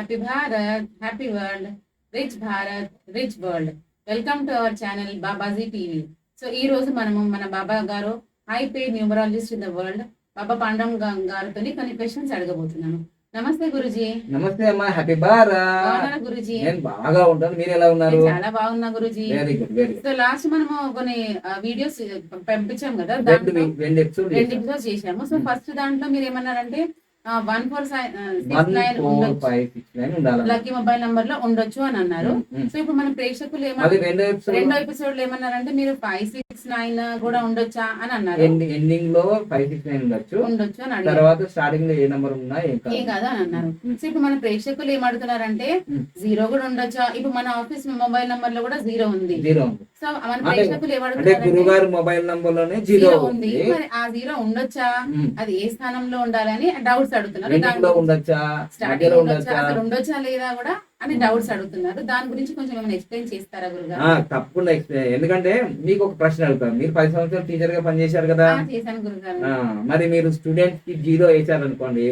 Happy Bharat happy world rich Bharat rich world welcome to our channel Babaji TV so ఈ రోజు మనము మన బాబా గారు high paid numerologist in the world Baba Pandam గారితో కొన్ని questions అడగబోతున్నాను నమస్తే గురుజీ. నమస్తే అమ్మా హ్యాపీ భారత్ గురుజీ? నేను బాగా ఉంటాను. మీరు ఎలా ఉన్నారు? నేను చాలా బాగున్నా Guruji. Very good very so last మనము కొన్ని వీడియోస్ పంపించాం కదా రెండు ఎపిసోడ్ చేసాము సో ఫస్ట్ దాంట్లో మీరు ఏమన్నారంటే one four six one nine lucky mobile నంబర్లో ఉండొచ్చు అని అన్నారు. సో ఇప్పుడు మన ప్రేక్షకులు ఏమన్నారు రెండో ఎపిసోడ్లో ఏమన్నారంటే మీరు ఫైవ్ సిక్స్ నైన్ కూడా ఉండొచ్చా అని అన్నారు. ఎండింగ్లో ఫైవ్ సిక్స్ నైన్ ఉండొచ్చు. ఉండొచ్చు అని తర్వాత స్టార్టింగ్లో ఏ నెంబర్ ఉన్నా ఏం కాదు. అని అన్నారు. సో ఇప్పుడు మన ప్రేక్షకులు ఏమడుగుతున్నారంటే ఉమ్. జీరో కూడా ఉండొచ్చా? ఇప్పుడు మన ఆఫీస్ మొబైల్ నంబర్లో కూడా జీరో ఉంది. జీరో సో మన ప్రేక్షకులు గారి మొబైల్ నంబర్లోనే జీరో ఉంది. మరి ఆ జీరో ఉండొచ్చా. అది ఏ స్థానంలో ఉండాలని డౌట్స్ అడుగుతున్నారు. ఉండొచ్చా? అసలు ఉండొచ్చా లేదా కూడా అని డౌట్స్ అడుగుతున్నారు దాని గురించి కొంచెం ఏమైనా ఎక్స్ప్లెయిన్ చేస్తారా గురుగారు తప్పకుండా explain. ఎందుకంటే మీకు ఒక ప్రశ్న అడుగుతారు మీరు పది సంవత్సరాలు టీచర్గా పనిచేశారు కదా చేశాను గురుగారు మరి మీరు స్టూడెంట్కి జీరో వేసారు అనుకోండి.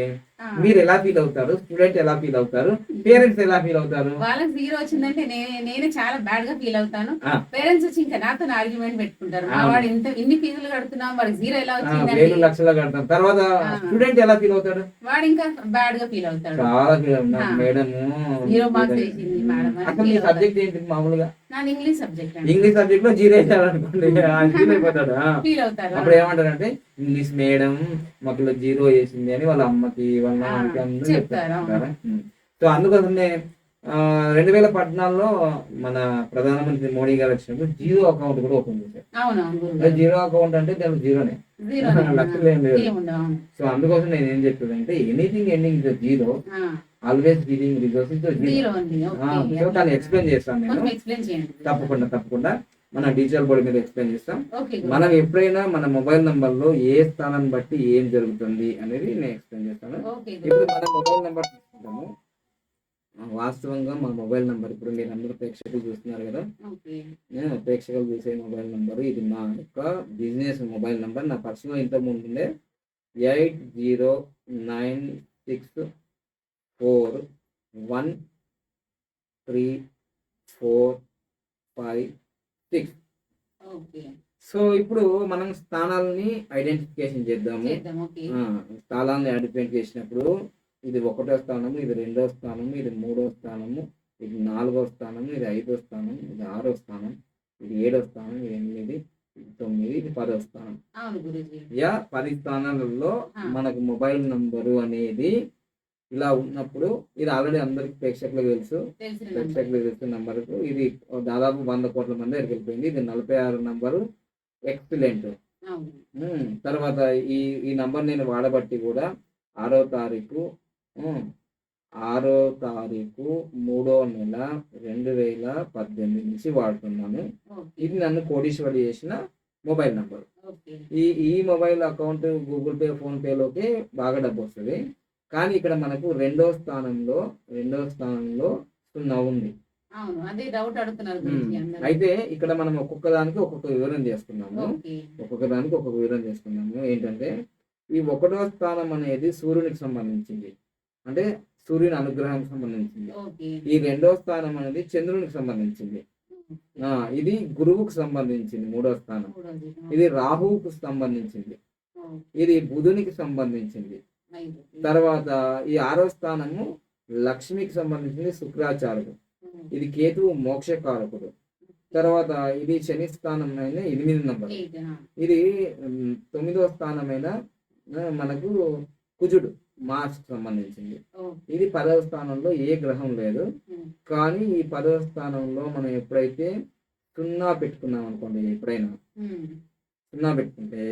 మీరు ఎలా ఫీల్ అవుతారు? స్టూడెంట్ ఎలా ఫీల్ అవుతారు? పేరెంట్స్ ఎలా ఫీల్ అవుతారు? వాళ్ళకి జీరో వచ్చిందంటే నేనే నేనే చాలా బ్యాడ్గా ఫీల్ అవుతాను. పేరెంట్స్ వచ్చి ఇంకా నాతో ఆర్గ్యుమెంట్ పెట్టుకుంటారు. వాడు ఇంత ఇన్ని ఫీజులు కడుతున్నాం వాడికి జీరో ఎలా ఆ, వచ్చిందండి వేలు లక్షలు కడతారు తర్వాత. స్టూడెంట్ ఎలా ఫీల్ అవుతాడు? వాడు ఇంకా బ్యాడ్గా ఫీల్ అవుతాడు. చాలా ఫీల్ అవుతాడు. మేడం జీరో మార్క్స్ వేసింది మేడం అసలు మీ. సబ్జెక్ట్ ఏంటి మామూలుగా? ఇంగ్లీష్ సబ్జెక్ట్లో జీరో వేసారు అనుకోండి ఫీల్ అయిపోతాడు అప్పుడు ఏమంటారంటే ఇంగ్లీష్ మేడం మాకు జీరో వేసింది అని వాళ్ళ అమ్మకి వాళ్ళ నాన్నకి అందరూ చెప్తారు, సో అందుకోసమే రెండు వేల పద్నాలుగులో మన ప్రధానమంత్రి మోడీ గారు వచ్చినప్పుడు జీరో అకౌంట్ కూడా ఓపెన్ చేశారు. జీరో అకౌంట్ అంటే దాని జీరోనే. జీరో లక్షలు ఏం లేదు. సో అందుకోసం నేను ఏం చెప్పానంటే anything ending zero always reading resource zero zero ఉంది ఓకే సో దాన్ని ఎక్స్ప్లెయిన్ చేస్తాను నేను. తప్పకుండా తప్పకుండా. మన డిజిటల్ బోర్డు మీద ఎక్స్ప్లెయిన్ చేస్తాం. మనం ఎప్పుడైనా మన మొబైల్ నంబర్లో ఏ స్థానం బట్టి ఏం జరుగుతుంది అనేది నేను ఎక్స్ప్లెయిన్ చేస్తాను. ఇప్పుడు మన మొబైల్ నంబర్ తీసుకుంటాము వాస్తవంగా మా మొబైల్ నంబర్ ఇప్పుడు మీరు అందరూ ప్రేక్షకులు చూస్తున్నారు కదా. నేను ప్రేక్షకులు చూసే మొబైల్ నంబర్ ఇది నా యొక్క బిజినెస్ మొబైల్ నంబర్ నా పర్సనల్ ఇంతకు ముందుండే eight zero nine six four one three four five six. So ఇప్పుడు మనం స్థానాలని ఐడెంటిఫికేషన్ చేద్దాము. స్థానాలను ఐడెంటిఫై చేసినప్పుడు ఇది ఒకటో స్థానము ఇది రెండో స్థానము ఇది మూడో స్థానము ఇది నాలుగో స్థానము ఇది ఐదో స్థానం ఇది ఆరో స్థానం ఇది ఏడో స్థానం ఇది ఎనిమిది ఇది తొమ్మిది ఇది పదో స్థానం. యా పది స్థానాలలో. మనకు మొబైల్ నంబరు అనేది ఇలా ఉన్నప్పుడు ఇది ఆల్రెడీ అందరికి ప్రేక్షకులకు తెలుసు. తెలిసిన నంబర్. ప్రేక్షకులకు తెలుసు నంబర్కు. ఇది దాదాపు వంద కోట్ల మంది దగ్గరికి వెళ్ళిపోయింది. ఇది నలభై ఆరు నంబరు ఎక్సలెంట్ తర్వాత ఈ ఈ నంబర్ నేను వాడబట్టి కూడా ఆరో తారీఖు ఆరో తారీఖు మూడో నెల రెండు వేల పద్దెనిమిది నుంచి వాడుతున్నాను. ఇది నన్ను కోటీశ్వరి చేసిన మొబైల్ నంబర్. ఈ ఈ mobile account Google pay phone పేలోకి బాగా డబ్బు వస్తుంది. కానీ ఇక్కడ మనకు రెండో స్థానంలో రెండో స్థానంలో సున్నా ఉంది. అవును అదే డౌట్ అడుగుతున్నారు గురుజీ అందరూ. అయితే ఇక్కడ మనం ఒక్కొక్క దానికి ఒక్కొక్క వివరణ చేసుకున్నాము ఒక్కొక్క దానికి ఒక్కొక్క వివరణ చేసుకున్నాము ఏంటంటే ఈ ఒకటో స్థానం అనేది సూర్యునికి సంబంధించింది. అంటే సూర్యుని అనుగ్రహానికి సంబంధించింది. ఈ రెండో స్థానం అనేది చంద్రునికి సంబంధించింది. ఆ, ఇది గురువుకు సంబంధించింది మూడో స్థానం. ఇది రాహువుకు సంబంధించింది. ఇది బుధునికి సంబంధించింది. తర్వాత ఈ ఆరో స్థానము లక్ష్మికి సంబంధించింది శుక్రాచార్యుడు. ఇది కేతువు మోక్షకారకుడు. తర్వాత ఇది శని స్థానమైన ఎనిమిది నంబర్. ఇది తొమ్మిదో స్థానమైన మనకు కుజుడు మార్చ్ సంబంధించింది. ఇది పదవ స్థానంలో ఏ గ్రహం లేదు. కానీ ఈ పదవ స్థానంలో మనం ఎప్పుడైతే సున్నా పెట్టుకున్నాం అనుకోండి ఎప్పుడైనా. సున్నా పెట్టుకుంటే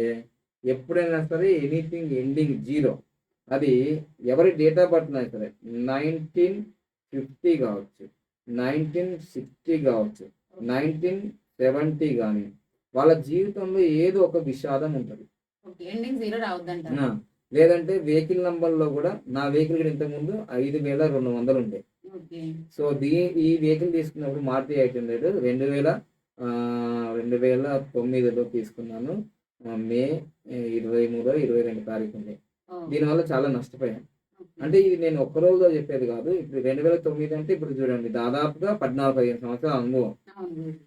ఎప్పుడైనా సరే ఎనీథింగ్ ఎండింగ్ జీరో. అది ఎవరి డేట్ ఆఫ్ బర్త్ సరే నైన్టీన్ ఫిఫ్టీ కావచ్చు నైన్టీన్ సిక్స్టీ కావచ్చు నైన్టీన్ సెవెంటీ కానీ వాళ్ళ జీవితంలో ఏదో ఒక విషాదం ఉంటుంది. లేదంటే వెహికల్ నంబర్లో కూడా నా వెహికల్ కూడా ఇంతకుముందు ఐదు వేల రెండు వందలు ఉండే. సో దీ ఈ వెహికల్ తీసుకున్నప్పుడు మారుతి ఎయిట్ హండ్రెడ్ రెండు వేల రెండు వేల తొమ్మిదిలో తీసుకున్నాను. మే ఇరవై మూడో ఇరవై రెండు తారీఖు ఉంది ఓ, దీనివల్ల చాలా నష్టపోయాను అంటే ఇది నేను ఒక్క రోజులో చెప్పేది కాదు. ఇప్పుడు రెండు వేల తొమ్మిది అంటే ఇప్పుడు చూడండి దాదాపుగా పద్నాలుగు పదిహేను సంవత్సరాల అనుభవం.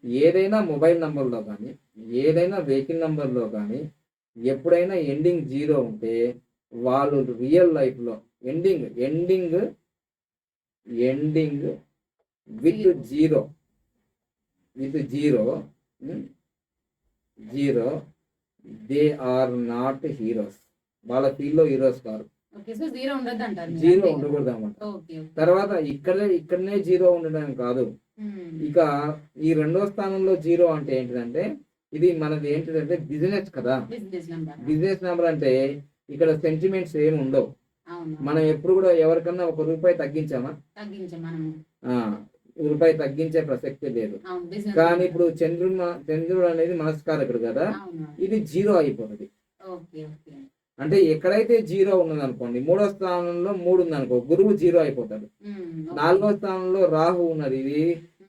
ఏదైనా మొబైల్ నంబర్లో కానీ ఏదైనా వెహికల్ నంబర్లో కానీ ఎప్పుడైనా ఎండింగ్ జీరో ఉంటే వాళ్ళు రియల్ లైఫ్లో ending ending ending with. Zero. With zero zero. They are not heroes. వాళ్ళ ఫీల్డ్లో హీరోస్ కాదు ఓకే సో జీరో? ఉండకూడదు అన్నమాట. తర్వాత ఇక్కడే ఇక్కడనే జీరో ఉండడం కాదు. ఇక ఈ రెండో స్థానంలో జీరో అంటే ఏంటిదంటే ఇది మనది ఏంటిదంటే బిజినెస్ కదా. Business number. అంటే ఇక్కడ సెంటిమెంట్స్ ఏమి ఉండవు. మనం ఎప్పుడు కూడా ఎవరికన్నా ఒక రూపాయి తగ్గించామా? రూపాయి తగ్గించే ప్రసక్తి లేదు. కానీ ఇప్పుడు చంద్రుడు చంద్రుడు అనేది మనస్కారకుడు కదా. ఇది జీరో అయిపోతుంది. అంటే ఎక్కడైతే జీరో ఉన్నది అనుకోండి మూడో స్థానంలో మూడు ఉంది అనుకో గురువు జీరో అయిపోతాడు. నాలుగో స్థానంలో రాహు ఉన్నది ఇది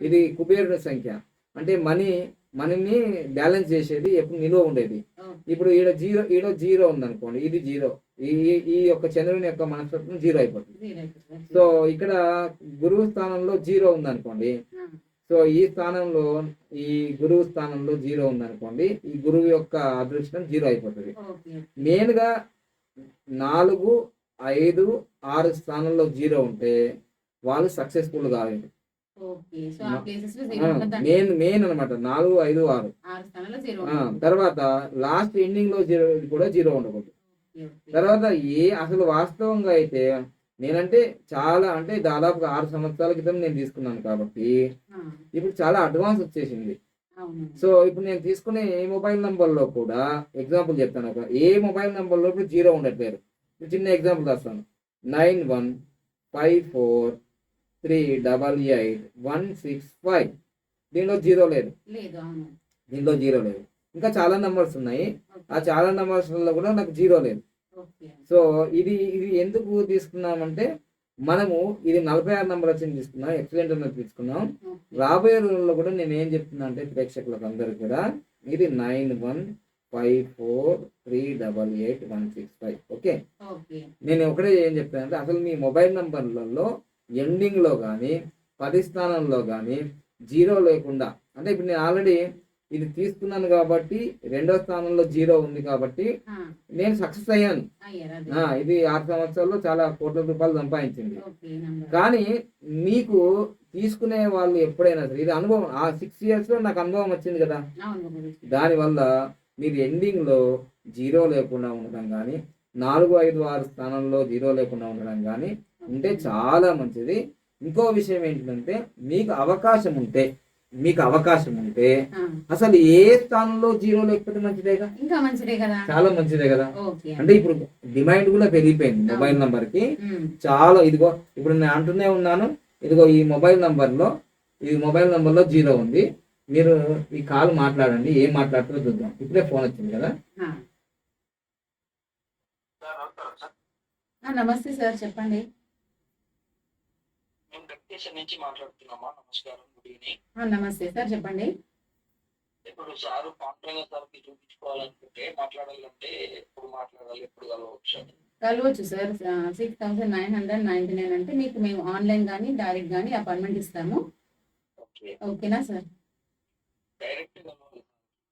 ఇది కుబేరుడి సంఖ్య అంటే మనీ మనీని బ్యాలెన్స్ చేసేది ఎప్పుడు నిలువ ఉండేది. ఇప్పుడు ఈడ జీరో ఈడ జీరో ఉంది అనుకోండి ఇది జీరో ఈ ఈ- యొక్క చంద్రుని యొక్క మనస్తత్వం జీరో అయిపోతుంది. సో ఇక్కడ గురువు స్థానంలో జీరో ఉంది అనుకోండి సో ఈ స్థానంలో ఈ గురువు స్థానంలో జీరో ఉంది అనుకోండి ఈ గురువు యొక్క అదృష్టం జీరో అయిపోతుంది ఓకే మెయిన్గా నాలుగు ఐదు ఆరు స్థానంలో జీరో ఉంటే వాళ్ళు సక్సెస్ఫుల్ కాలేదు ఓకే సో ఆ ప్లేసెస్లో జీరో ఉండదు అంటారు. మెయిన్ మెయిన్ అనమాట నాలుగు ఐదు ఆరు. తర్వాత లాస్ట్ ఎండింగ్లో జీరో కూడా జీరో ఉండకూడదు. తర్వాత ఏ అసలు వాస్తవంగా అయితే నేనంటే చాలా అంటే దాదాపుగా ఆరు సంవత్సరాల క్రితం నేను తీసుకున్నాను కాబట్టి ఇప్పుడు చాలా అడ్వాన్స్ వచ్చేసింది. సో ఇప్పుడు నేను తీసుకునే ఏ మొబైల్ నంబర్లో కూడా ఎగ్జాంపుల్ చెప్తాను ఒక ఏ మొబైల్ నంబర్లో ఇప్పుడు జీరో ఉండట్లేదు. ఇప్పుడు చిన్న ఎగ్జాంపుల్ రాస్తాను. Nine one five four three double eight one six five. దీనిలో జీరో లేదు. దీనిలో జీరో లేదు. ఇంకా చాలా నెంబర్స్ ఉన్నాయి. ఆ చాలా నెంబర్స్లో కూడా నాకు జీరో లేదు. సో ఇది ఇది ఎందుకు తీసుకున్నామంటే మనము ఇది నలభై ఆరు నెంబర్ వచ్చింది తీసుకున్నాం ఎక్సలెంట్ అన్నది తీసుకున్నాం. రాబోయే రోజుల్లో కూడా నేను ఏం చెప్తున్నా అంటే ప్రేక్షకులకు అందరికి కూడా ఇది nine one five four three double eight one six five. Okay? నేను ఒకటే ఏం చెప్తానంటే అసలు మీ మొబైల్ నంబర్లలో ఎండింగ్లో కానీ పది స్థానంలో కానీ జీరో లేకుండా అంటే ఇప్పుడు నేను ఆల్రెడీ ఇది తీసుకున్నాను కాబట్టి రెండో స్థానంలో జీరో ఉంది కాబట్టి నేను సక్సెస్ అయ్యాను. ఇది ఆరు సంవత్సరాల్లో చాలా కోట్ల రూపాయలు సంపాదించింది. కానీ మీకు తీసుకునే వాళ్ళు ఎప్పుడైనా సరే ఇది అనుభవం ఆ సిక్స్ ఇయర్స్లో నాకు అనుభవం వచ్చింది కదా. దానివల్ల మీరు ఎండింగ్లో జీరో లేకుండా ఉండడం కానీ నాలుగు ఐదు ఆరు స్థానంలో జీరో లేకుండా ఉండడం కానీ ఉంటే చాలా మంచిది. ఇంకో విషయం ఏంటంటే మీకు అవకాశం ఉంటే మీకు అవకాశం ఉంటే అసలు ఏ స్థానంలో జీరో లేకపోతే మంచిదేగా? ఇంకా మంచిదే కదా. చాలా మంచిదే కదా. అంటే ఇప్పుడు డిమాండ్ కూడా పెరిగిపోయింది మొబైల్ నంబర్కి చాలా ఇదిగో ఇప్పుడు నేను అంటూనే ఉన్నాను ఇదిగో ఈ మొబైల్ నంబర్లో ఈ మొబైల్ నంబర్లో జీరో ఉంది. మీరు ఈ కాల్ మాట్లాడండి ఏం మాట్లాడుతుందో చూద్దాం. ఇప్పుడే ఫోన్ వచ్చింది కదా. నమస్తే సార్ చెప్పండి. వెంకటేశ్వర నుంచి మాట్లాడుతున్నామా? నమస్కారం గుడ్ ఈవినింగ్ నమస్తే సార్ చెప్పండి. ఇప్పుడు సారు పాండ్రంగ సార్కి చూపించుకోవాలనుకుంటే మాట్లాడాలంటే ఎప్పుడు మాట్లాడాలి ఎప్పుడు కలవచ్చు కలవచ్చు sir. Six thousand nine hundred ninety nine అంటే మీకు మేము ఆన్లైన్ కానీ డైరెక్ట్ కానీ అపాయింట్మెంట్ ఇస్తాము. ఓకే. ఓకేనా సార్? డైరెక్ట్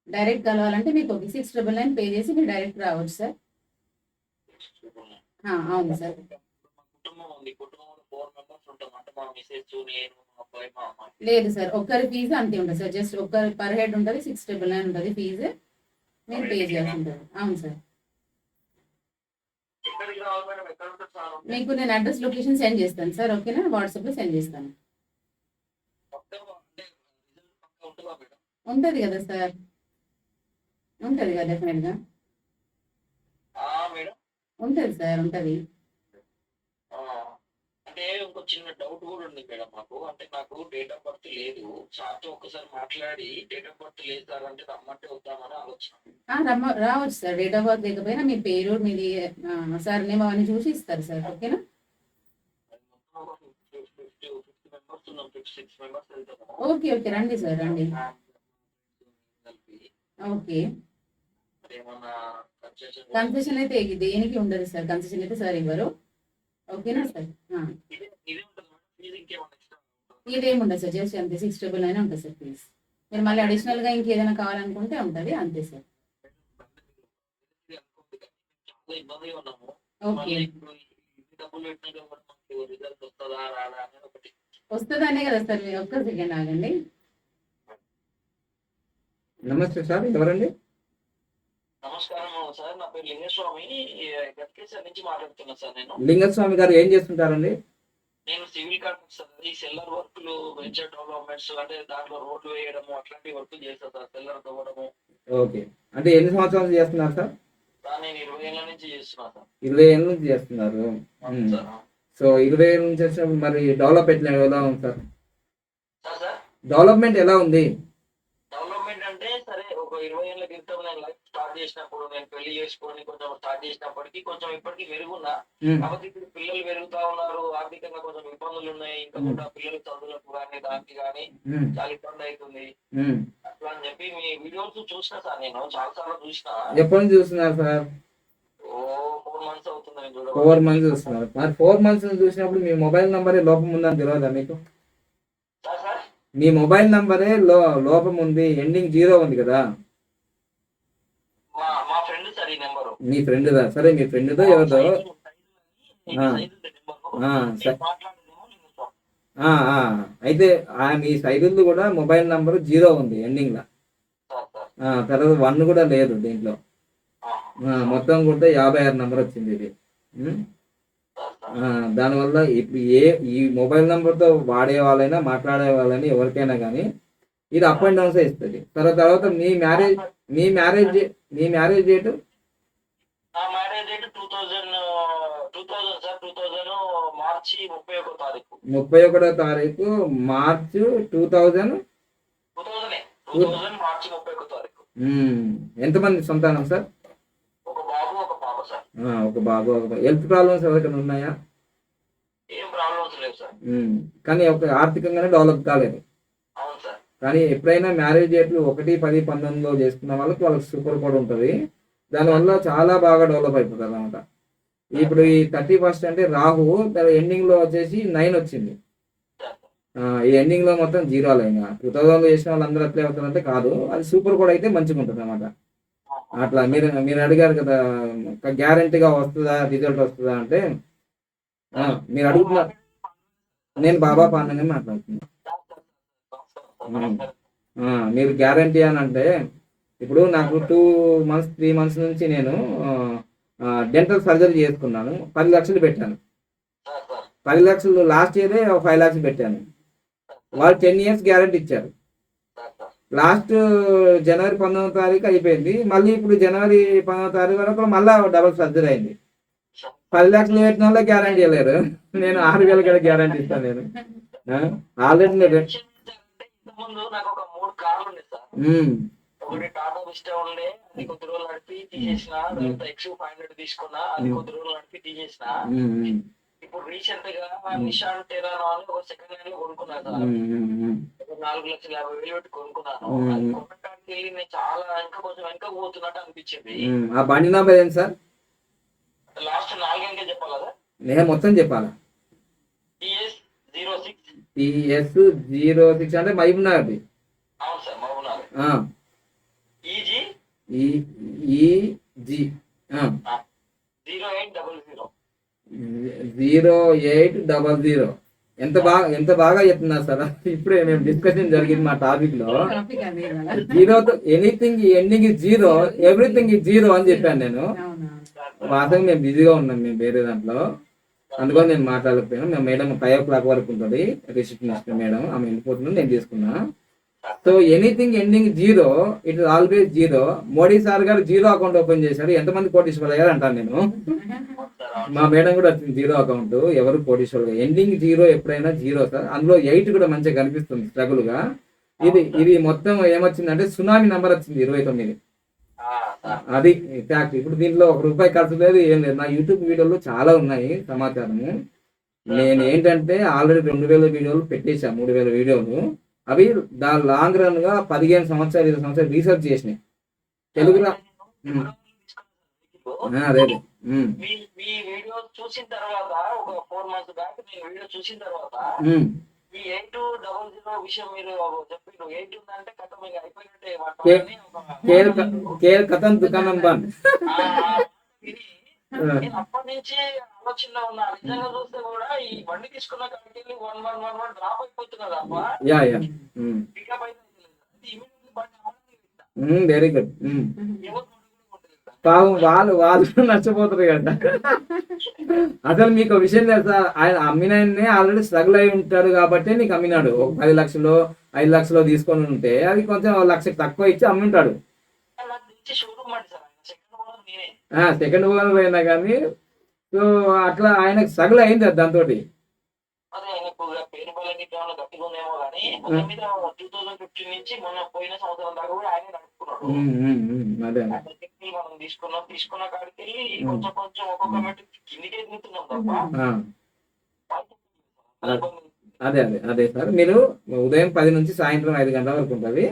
డైరెక్ట్ కలవాలంటే మీకు ఒక సిక్స్ ట్రిపుల్ నైన్ పే చేసి మీరు డైరెక్ట్ రావచ్చు సార్. అవును సార్. కుటుంబం ఉంది. లేదు సార్ ఒక్కరి ఫీజు అంతే ఉంటుంది సార్. జస్ట్ ఒక్కరి పర్ హెడ్ ఉంటుంది సిక్స్ ట్రిపుల్ నైన్ ఉంటుంది. ఫీజు మీరు పే చేయాల్సి ఉంటుంది. అవును సార్. మీకు నేను అడ్రస్ లొకేషన్ సెండ్ చేస్తాను సార్ ఓకేనా? వాట్సాప్లో సెండ్ చేస్తాను. ఉంటుందా కదా సార్. ఉంటుంది కదా డెఫినెట్గా ఉంటుంది సార్ ఉంటుంది. అంటే ఇంకో చిన్న డౌట్ కూడా ఉంది మేడం మాకు. అంటే నాకు డేట్ ఆఫ్ బర్త్ లేదు. సార్తో ఒక్కసారి మాట్లాడి డేట్ ఆఫ్ బర్త్ లేదు సార్ అంటే రమ్మంటే వద్దామని ఆలోచన. రావచ్చు సార్. డేట్ ఆఫ్ బర్త్ లేకపోయినా మీ పేరు మీది సార్ నేమ్ అవన్నీ చూసి ఇస్తారు సార్. ఓకేనా? Okay okay. రండి సార్ రండి. ఓకే. కన్సెషన్ అయితే దేనికి ఉండదు సార్. కన్సెషన్ అయితే సార్ ఇవ్వరు ఓకేనా సార్? ఇదేమి ఉండదు సార్ జస్ట్ అంతే. సిక్స్ ట్రిపుల్ నైన్ ఉంటుంది సార్ ప్లీజ్ మీరు మళ్ళీ అడిషనల్గా ఇంకేదైనా కావాలనుకుంటే ఉంటుంది అంతే సార్. ఓకే. వస్తుందనే కదా సార్ మీరు ఒక్క సెకండ్ ఆగండి. నమస్తే సార్ ఎవరండి? పేరు లింగస్వామి గట్కేశ్వర నుంచి మాట్లాడుతున్నా సార్ నేను. లింగస్వామి గారు ఏం చేస్తుంటారండి? నేను సివిల్ కాంట్రాక్ట్ సార్ ఈ సెల్లర్ వర్క్లు వెంచర్ డెవలప్మెంట్స్ అంటే దాంట్లో రోడ్లు వేయడము అట్లాంటి వర్క్ చేస్తా సార్ సెల్లర్ తవ్వడము. ఓకే. అంటే ఎన్ని సంవత్సరాలు చేస్తున్నారు సార్? నేను ఇరవై ఏళ్ళ నుంచి చేస్తున్నా సార్. ఇరవై ఏళ్ళ నుంచి చేస్తున్నారు. సో ఇరవై ఏళ్ళ నుంచి వచ్చినప్పుడు మరి డెవలప్ ఎట్లా ఎలా ఉంది సార్? డెవలప్మెంట్ ఎలా ఉంది? డెవలప్మెంట్ అంటే సరే ఒక ఇరవై ఏళ్ళ క్రితం నేను లైఫ్ స్టార్ట్ చేసినప్పుడు నేను పెళ్ళి చేసుకొని కొంచెం స్టార్ట్ చేసినప్పటికీ కొంచెం ఇప్పటికీ మెరుగున్నా. కాబట్టి ఇప్పుడు పిల్లలు పెరుగుతా ఉన్నారు. ఆర్థికంగా కొంచెం ఇబ్బందులు ఉన్నాయి. ఇంకా కూడా పిల్లల చదువులకు కానీ దానికి కానీ. చాలా ఇబ్బంది అవుతుంది. అట్లా అని చెప్పి మీ వీడియోస్ చూసిన సార్ నేను. చాలా సార్లు చూసిన. ఎప్పటి నుంచి చూస్తున్నారు సార్? ఓ ఫోర్ మంత్స్ చూస్తున్నారు. మరి ఫోర్ మంత్స్ చూసినప్పుడు మీ మొబైల్ నంబరే లోపం ఉందని తెలియదా మీకు? మీ మొబైల్ నంబరే లో లోపం ఉంది. ఎండింగ్ జీరో ఉంది కదా మా మా ఫ్రెండ్ సార్ ఈ నెంబరు మీ ఫ్రెండ్ దా? సరే మీ ఫ్రెండ్ దో ఎవరిదో. అయితే ఆ మీ సైదుల్ది కూడా మొబైల్ నంబర్ జీరో ఉంది ఎండింగ్లో. తర్వాత వన్ కూడా లేదు దీంట్లో. మొత్తం కూడా యాభై ఆరు నంబర్ వచ్చింది ఇది. దానివల్ల ఇప్పుడు ఏ ఈ మొబైల్ నంబర్తో వాడే వాళ్ళైనా మాట్లాడే వాళ్ళైనా ఎవరికైనా కానీ ఇది అప్ అండ్ డౌన్స్ ఇస్తుంది. తర్వాత తర్వాత మీ మ్యారేజ్ మీ మ్యారేజ్ మీ marriage date? Two thousand two thousand sir two thousand మార్చి ముప్పై ఒకటో తారీఖు. ముప్పై ఒకటో తారీఖు March two thousand two thousand two thousand మార్చి ముప్పై ఒకటో తారీఖు. ఎంతమంది సంతానం సార్? ఒక బాబు ఒక పాప సార్. ఆ, ఒక బాబు ఒక హెల్త్ ప్రాబ్లమ్స్ ఎవరికైనా ఉన్నాయా? ఏం ప్రాబ్లమ్స్ లేవు సార్. ఉమ్, కానీ ఒక ఆర్థికంగానే డెవలప్ కాలేదు. అవును సార్. కానీ ఎప్పుడైనా మ్యారేజ్ డేట్లు ఒకటి పది పంతొమ్మిదిలో చేసుకున్న వాళ్ళకి వాళ్ళకి సూపర్ కూడా ఉంటుంది. దానివల్ల చాలా బాగా డెవలప్ అయిపోతుంది అనమాట ఇప్పుడు ఈ థర్టీ ఫస్ట్ అంటే రాహు దాని ఎండింగ్లో వచ్చేసి నైన్ వచ్చింది. ఆ, ఈ ఎండింగ్లో మొత్తం జీరోలు అయినా టూ థౌసండ్ చేసిన వాళ్ళు అందరూ అట్లే అవుతారంటే కాదు. అది సూపర్ కూడా అయితే మంచిగా ఉంటుంది అనమాట అట్లా మీరు మీరు అడిగారు కదా గ్యారంటీగా వస్తుందా రిజల్ట్ వస్తుందా అంటే మీరు అడుగుతున్నారు నేను బాబా పాండనే మాట్లాడుతున్నాను ఆ, మీరు గ్యారంటీ అని అంటే ఇప్పుడు నాకు టూ మంత్స్ త్రీ మంత్స్ నుంచి నేను డెంటల్ సర్జరీ చేసుకున్నాను. పది లక్షలు పెట్టాను. పది లక్షలు లాస్ట్ ఇయరే ఒక ఫైవ్ లాక్స్ పెట్టాను. వాళ్ళు టెన్ ఇయర్స్ గ్యారంటీ ఇచ్చారు. లాస్ట్ జనవరి పంతొమ్మిదో తారీఖు అయిపోయింది. మళ్ళీ ఇప్పుడు జనవరి పంతొమ్మిదో తారీఖు వరకు మళ్ళీ డబుల్ సర్జరీ అయింది. పది లక్షలు పెట్టిన వాళ్ళే గ్యారంటీ ఇవ్వలేరు. నేను ఆరు వేలు కూడా గ్యారంటీ ఇస్తాను నేను. ఆల్రెడీ నేను ఒకటి టాటా విస్టా ఉండే అది కొద్ది రోజులు నడిపి తీసేసిన తర్వాత ఎక్స్ ఫైవ్ హండ్రెడ్ తీసుకున్నా అది కొద్ది రోజులు నడిపి తీసేసిన. ఇప్పుడు రీసెంట్గా నిషాన్ టెరానో అని ఒక సెకండ్ హ్యాండ్లో కొనుక్కున్నా సార్ ఉమ్, ఉమ్, ఉమ్. ఒక నాలుగు లక్షల యాభై వేలు పెట్టి కొనుక్కున్నాను. అది కొనడానికి వెళ్ళి నేను చాలా ఇంకా కొంచెం వెనక పోతున్నట్టు అనిపించింది. ఆ బండి నెంబర్ ఏంటి సార్? లాస్ట్ నాలుగంకే చెప్పాలి నేను మొత్తం చెప్పాలా? TS zero six. TS zero six అంటే మహబూబ్ నగర్ది అవును సార్ మహబూబ్నగర్. ఆ, ఈజీ ఈ EG zero eight double zero zero eight double zero ఎంత బాగా ఎంత బాగా చెప్తున్నారు సార్? ఇప్పుడే మేము డిస్కషన్ జరిగింది మా టాపిక్లో. జీరోతో anything ending zero everything zero అని చెప్పాను నేను. అవునా వాస్తవం మేము బిజీగా ఉన్నాం మేము వేరే దాంట్లో. అందుకని నేను మాట్లాడకపోయాను. మేము మేడం ఫైవ్ ఓ క్లాక్ వరకు ఉంటుంది. రిసెప్షనిస్ట్ మేడం ఆమె వెళ్ళిపోతున్నాను నేను తీసుకున్నా. So anything ending zero it is always zero Modi sir గారు జీరో అకౌంట్ ఓపెన్ చేశారు. ఎంతమంది కోటీశ్వరులు అయ్యారు అంటాను నేను. మా మేడం కూడా వచ్చింది జీరో అకౌంట్ ఎవరు కోటీశ్వరులు ఎండింగ్ జీరో ఎప్పుడైనా జీరో సార్ అందులో ఎయిట్ కూడా మంచిగా కనిపిస్తుంది స్ట్రగుల్గా. ఇది ఇది మొత్తం ఏమొచ్చిందంటే సునామీ నంబర్ వచ్చింది ఇరవై తొమ్మిది. అది ఫ్యాక్ట్ ఇప్పుడు దీంట్లో ఒక రూపాయి ఖర్చు లేదు ఏం లేదు. నా యూట్యూబ్ వీడియోలు చాలా ఉన్నాయి సమాచారము. నేను ఏంటంటే ఆల్రెడీ రెండు వేల వీడియోలు పెట్టేశా మూడు వేల వీడియోలు. అవి దా లాంగ్ రన్గా పదిహేను సంవత్సరాలు ఇరవై సంవత్సరాలు రీసెర్చ్ చేసినాయి. తెలుగులో ఆ, అదే మీ మీ వీడియో చూసిన తర్వాత ఒక ఫోర్ మంత్స్ బ్యాక్ నేను వీడియో చూసిన తర్వాత. ఈ ఎయిట్ డబల్ జీరో విషయం మీరు చెప్పిండు ఎయిట్ ఉందంటే కథ మీకు అయిపోయినట్టే మా కే- టోటల్ని ఒక- కేల్ కేల్ కథం దుకాణం బంద్. నేను అప్పటి నుంచి ఆలోచనలో ఉన్నా. నిజంగా చూస్తే కూడా ఈ బండి తీసుకున్న కాడికి one one one one drop అయిపోతున్నది అప్ప యా యా. ఉమ్, పికప్ అయితే ఇమీడియట్లీ బండి అమ్మడానికి పెట్టా. Um, very good. పాపం వాళ్ళు వాళ్ళు నష్టపోతారు కదా అసలు మీకు విషయం తెలుసా? ఆయన అమ్మినాయన్ని ఆల్రెడీ స్ట్రగుల్ అయి ఉంటాడు కాబట్టి నీకు అమ్మినాడు. ఒక పది లక్షలు ఐదు లక్షలు తీసుకొని ఉంటే అది కొంచెం ఒక లక్షకి తక్కువ ఇచ్చి అమ్మి ఉంటాడు నాకు తెచ్చి షోరూమ్ అండి సార్ ఆయన సెకండ్ ఓనర్ నేనే సెకండ్ ఓనర్ అయినా కానీ సో అట్లా ఆయనకు స్ట్రగుల్ అయింది దాంతో అదే మనం తీసుకున్నాం తీసుకున్న కాడికి వెళ్ళి కొంచెం కొంచెం ఒక్కొక్క కిందికే దిగుతున్నాం తప్ప. అదే. అదే అదే సార్. మీరు ఉదయం పది నుంచి సాయంత్రం ఐదు గంటల వరకు ఉంటుంది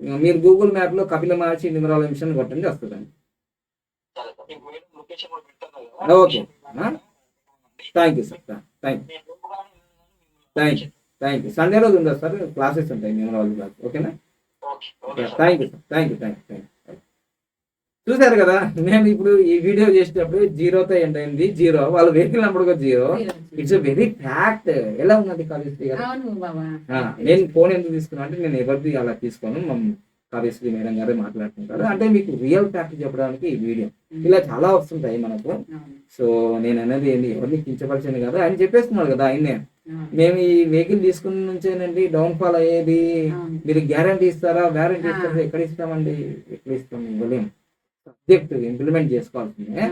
మరి గూగుల్ మ్యాప్లో కపిల మహర్షి నిమరాల మిషన్ కొట్టండి వస్తుందండి. Okay. Thank you sir. Thank లోపుగానే thank you. Thank you. Sunday రోజు ఉండదు సార్? క్లాసెస్ ఉంటాయి నిమరాల క్లాస్. ఓకేనా? Thank you sir. Thank you thank you thank you. చూసారు కదా నేను ఇప్పుడు ఈ వీడియో చేసేటప్పుడు జీరోతో ఎండ్ అయింది జీరో వాళ్ళ వెహికల్ నెంబర్ కూడా జీరో ఇట్స్ వెరీ ఫ్యాక్ట్ ఎలా ఉన్నది కాలేజ్ గారు? నేను ఫోన్ ఎందుకు తీసుకున్నా అంటే నేను ఎవరిది అలా తీసుకోను మా కావ్యశ్రీ మేడం గారే మాట్లాడుతుంటారు అంటే మీకు రియల్ ఫ్యాక్ట్ చెప్పడానికి ఈ వీడియో ఇలా చాలా వస్తుంటాయి మనకు. సో నేను అనేది ఏంటి ఎవరిని కించపరిచాను కదా. ఆయన చెప్పేస్తున్నాడు కదా ఆయన్నే. అవును, మేము ఈ వెహికల్ తీసుకున్న నుంచేనండి డౌన్ ఫాల్ అయ్యేది. మీరు గ్యారంటీ ఇస్తారా? వ్యారంటీ. ఇస్తారా? ఎక్కడ ఇస్తామండి? ఎక్కడ ఇస్తాం? ఇవ్వలేం. సబ్జెక్ట్ ఇంప్లిమెంట్ చేసుకోవాల్సిందే.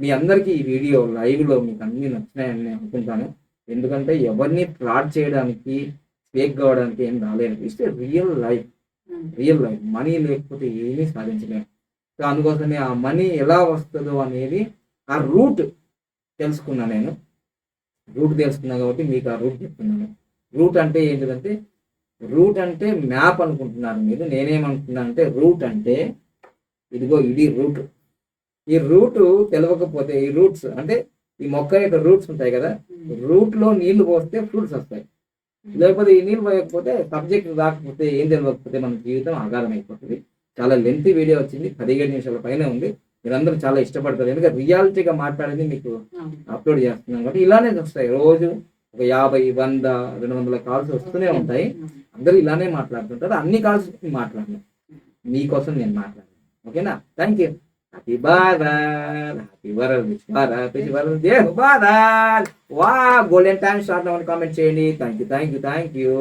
మీ అందరికీ ఈ వీడియో లైవ్లో మీకు అన్ని నచ్చినాయని నేను అనుకుంటాను. ఎందుకంటే ఎవరిని ఫ్రాడ్ చేయడానికి ఫేక్ కావడానికి ఏం రాలేదు. It's real life. Real life money లేకపోతే ఏమీ సాధించలేము సో అందుకోసమే ఆ మనీ ఎలా వస్తుందో అనేది ఆ రూట్ తెలుసుకున్నా నేను. రూట్ తెలుసుకున్నా కాబట్టి మీకు ఆ రూట్ చెప్తున్నాను. రూట్ అంటే ఏంటిదంటే రూట్ అంటే మ్యాప్ అనుకుంటున్నారు మీరు. నేనేమనుకున్నా అంటే రూట్ అంటే ఇదిగో ఇది రూట్. ఈ రూట్ తెలియకపోతే ఈ రూట్స్ అంటే ఈ మొక్క యొక్క రూట్స్ ఉంటాయి కదా రూట్లో నీళ్ళు పోస్తే ఫ్రూట్స్ వస్తాయి. లేకపోతే ఈ నీళ్ళు పోయకపోతే సబ్జెక్ట్ రాకపోతే ఏం తెలియకపోతే మన జీవితం ఆగాధం అయిపోతుంది. చాలా లెంతీ వీడియో వచ్చింది పదిహేడు నిమిషాల పైన ఉంది. మీరందరూ చాలా ఇష్టపడతారు. ఎందుకంటే రియాలిటీగా మాట్లాడేది మీకు. అప్లోడ్ చేస్తున్నాం కాబట్టి ఇలానే వస్తాయి. రోజు ఒక యాభై వంద రెండు వందల కాల్స్ వస్తూనే ఉంటాయి. అందరూ ఇలానే మాట్లాడుతుంటారు. అన్ని కాల్స్ మాట్లాడను. మీకోసం నేను మాట్లాడను. ఓకేనా? Thank you happy Bharat happy world which Bharat which world జై భారత్ వా గోల్డెన్ టైమ్ షార్ట్ కామెంట్ చేయండి. Thank you thank you thank you